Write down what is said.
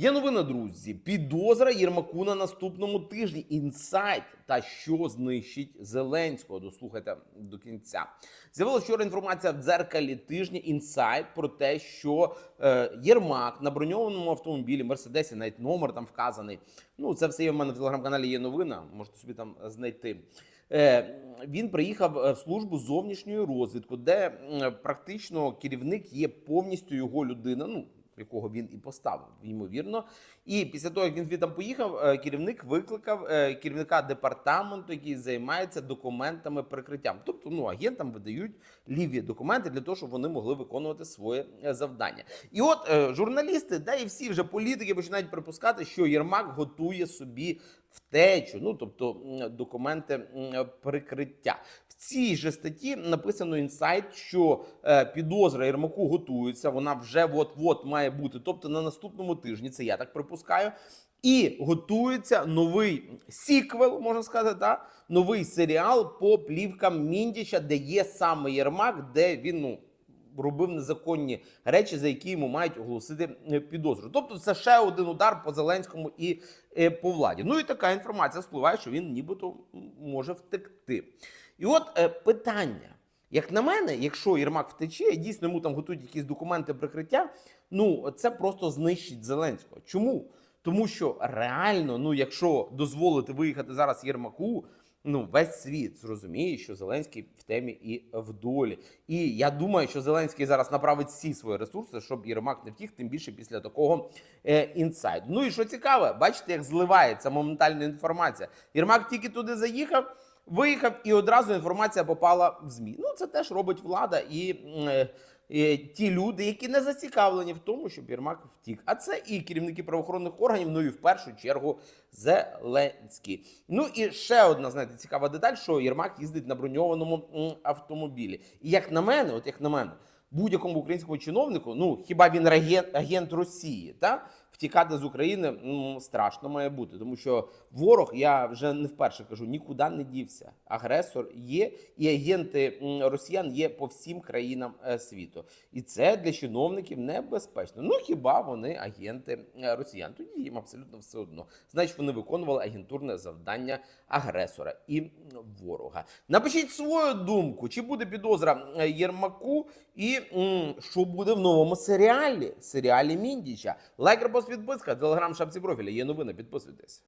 Є новина, друзі. Підозра Єрмаку на наступному тижні. Інсайт та що знищить Зеленського. Дослухайте до кінця. З'явилася вчора інформація в дзеркалі тижня. Інсайт про те, що е, Єрмак на броньованому автомобілі Мерседесі, навіть номер там вказаний. Ну, це все є в мене в телеграм-каналі. Є новина. Можете собі там знайти. Е, Він приїхав е, в службу зовнішньої розвідки, де практично керівник є повністю його людина. Ну якого він і поставив, ймовірно. І після того, як він звідти поїхав, е, керівник викликав е, керівника департаменту, який займається документами прикриттям. Тобто, ну агентам видають ліві документи для того, щоб вони могли виконувати своє е, завдання. І от журналісти, да і всі вже політики починають припускати, що Єрмак готує собі втечу, ну тобто документи прикриття. Цій же статті написано інсайт, що е, підозра Єрмаку готується. Вона вже от-от має бути. Тобто на наступному тижні, це я так припускаю. І готується новий сіквел, можна сказати, да? новий серіал по плівкам Міндіча, де є саме Єрмак, де він ну, робив незаконні речі, за які йому мають оголосити е, підозру. Тобто, це ще один удар по Зеленському і е, по владі. Ну і така інформація спливає, що він нібито може втекти. І от е, питання. Як на мене, якщо Єрмак втече, дійсно йому там готують якісь документи прикриття, ну це просто знищить Зеленського. Чому? Тому що реально, ну якщо дозволити виїхати зараз Єрмаку, ну весь світ зрозуміє, що Зеленський в темі і в долі. І я думаю, що Зеленський зараз направить всі свої ресурси, щоб Єрмак не втік, тим більше після такого е, інсайду. Ну і що цікаве, бачите, як зливається моментальна інформація. Єрмак тільки туди заїхав. Виїхав і одразу інформація попала в змі. Ну це теж робить влада і, е, ті люди, які не зацікавлені в тому, щоб Єрмак втік. А це і керівники правоохоронних органів, ну і в першу чергу Зеленський. Ну і ще одна знаєте, цікава деталь, що Єрмак їздить на броньованому автомобілі. І як на мене, от як на мене, будь-якому українському чиновнику, ну хіба він агент, агент Росії, та втікати з України ну, страшно має бути, тому що ворог, я вже не вперше кажу, нікуди не дівся. Агресор є, і агенти росіян є по всім країнам е, світу. І це для чиновників небезпечно. Ну хіба вони агенти е, росіян? Тоді їм абсолютно все одно. Значить, вони виконували агентурне завдання агресора і ворога. Напишіть свою думку, чи буде підозра е, Єрмаку, і м, що буде в новому серіалі, серіалі Міндіча. Лайк, репост, підписка, телеграм, шапці профіля. Є новини, підписуйтесь.